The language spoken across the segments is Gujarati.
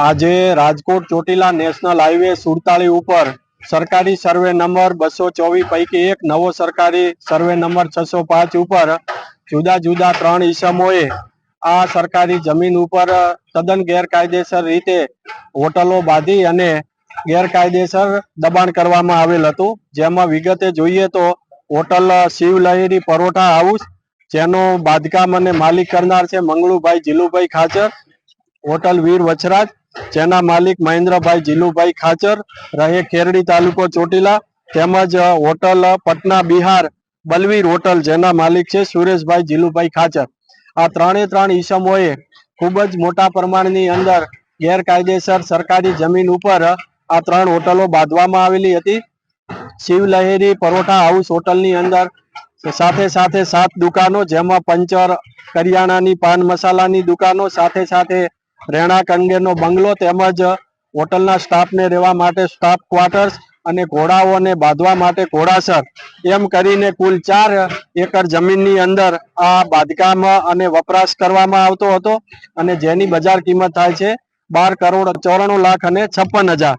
આજે રાજકોટ ચોટીલા નેશનલ હાઈવે સુડતાળી ઉપર સરકારી સર્વે નંબર બસો ચોવીસ પૈકી એક નવો સરકારી સર્વે નંબર છસો પાંચ ઉપર જુદા જુદા ત્રણ ઈસમોએ આ સરકારી જમીન ઉપર તદ્દન ગેરકાયદેસર રીતે હોટલો બાંધી અને ગેરકાયદેસર દબાણ કરવામાં આવેલ હતું. જેમાં વિગતે જોઈએ તો હોટલ શિવલહેરી પરોઠા હાઉસ, જેનો બાંધકામ અને માલિક કરનાર છે મંગળુભાઈ જીલુભાઈ ખાચર, હોટલ વીર વચરાજ જેના માલિક મહેન્દ્રભાઈ જીલુભાઈ ખાચર, રહે ખેરડી તાલુકો ચોટીલા, તેમજ હોટલ પટના બિહાર, બલવીર હોટલ જેના માલિક છે સુરેશભાઈ જીલુભાઈ ખાચર. આ ત્રણે ત્રણ ઈસમોએ ખૂબ જ મોટા પ્રમાણની અંદર ગેરકાયદેસર સરકારી જમીન ઉપર આ ત્રણ હોટલો બાંધવામાં આવેલી હતી. શિવલહેરી પરોઠા હાઉસ હોટલની અંદર સાથે સાથે સાત દુકાનો, જેમાં પંચર, કરિયાણાની પાન મસાલાની દુકાનો સાથે સાથે રહેણાંક અંગેનો બંગલો તેમજ હોટલના સ્ટાફને રહેવા માટે સ્ટાફ ક્વાર્ટર્સ અને ઘોડાઓને બાંધવા માટે ઘોડાસર. એમ કરીને કુલ ચાર એકર જમીનની અંદર આ બાંધકામ અને વપરાશ કરવામાં આવતો હતો અને જેની બજાર કિંમત થાય છે બાર કરોડ ચોરાણું લાખ અને છપ્પન હજાર.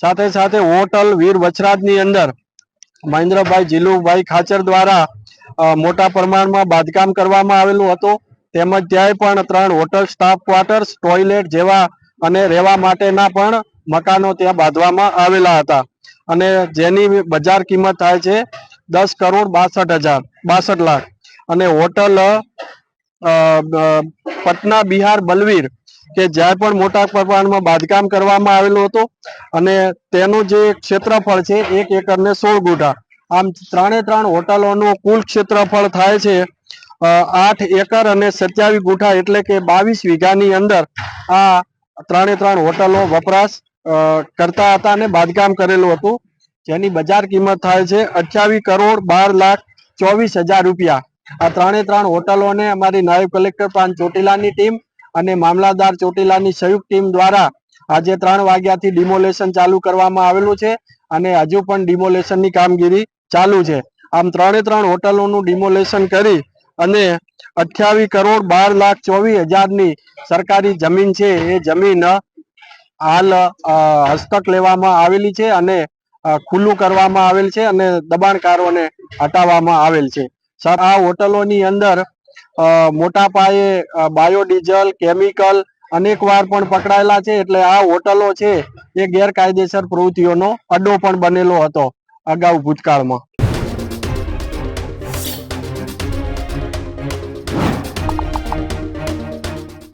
સાથે સાથે હોટલ વીર વચરાજની અંદર મહેન્દ્રભાઈ જીલુભાઈ ખાચર દ્વારા મોટા પ્રમાણમાં બાંધકામ કરવામાં આવેલું હતું. તેમજ ત્યાંય પણ ત્રણ હોટલ, સ્ટાફ ક્વાર્ટર્સ, ટોયલેટ જેવા અને રહેવા માટેના પણ મકાનો ત્યાં બાંધવામાં આવેલા હતા. અને જેની બજાર કિંમત થાય છે દસ કરોડ બાસઠ હજાર, બાસઠ લાખ. અને હોટલ પટના, બિહાર, બલવીર કે જ્યાં પણ મોટા પ્રમાણમાં બાંધકામ કરવામાં આવેલું હતું અને તેનું જે ક્ષેત્રફળ છે એક એકરને સોળ ગુઠા. આમ ત્રણે ત્રણ હોટલોનું કુલ ક્ષેત્રફળ થાય છે આઠ એકર અને સત્યાવીસ ગુઠા એટલે કે બાવીસ વીઘાની અંદર આ ત્રણે ત્રણ હોટલો વપરાશ કરતા હતા અને બાંધકામ કરેલું હતું. જેની બજાર કિંમત થાય છે અઠ્યાવીસ કરોડ બાર લાખ ચોવીસ હજાર રૂપિયા. આ ત્રણે ત્રણ હોટલોને અમારી નાયબ કલેક્ટર પ્રાંત ચોટીલાની ટીમ અને મામલાદાર ચોટીલાની સંયુક્ત ટીમ દ્વારા આજે ત્રણ વાગ્યાથી ડિમોલેશન ચાલુ કરવામાં આવેલું છે અને હજુ પણ ડિમોલેશનની કામગીરી ચાલુ છે. આમ ત્રણે ત્રણ હોટલોનું ડિમોલેશન કરી અને અઠ્યાવીસ કરોડ બાર લાખ ચોવીસ હજારની સરકારી જમીન છે. એ જમીન, હાલ હસ્તક લેવામાં આવેલી છે અને ખુલ્લું કરવામાં આવેલ છે અને દબાણકારોને હટાવવામાં આવેલ છે. સર આ હોટલોની અંદર મોટા પાયે બાયોડીઝલ, કેમિકલ અનેક વાર પણ પકડાયેલા છે. એટલે આ હોટલો છે એ ગેરકાયદેસર પ્રવૃત્તિઓનો અડ્ડો પણ બનેલો હતો અગાઉ ભૂતકાળમાં.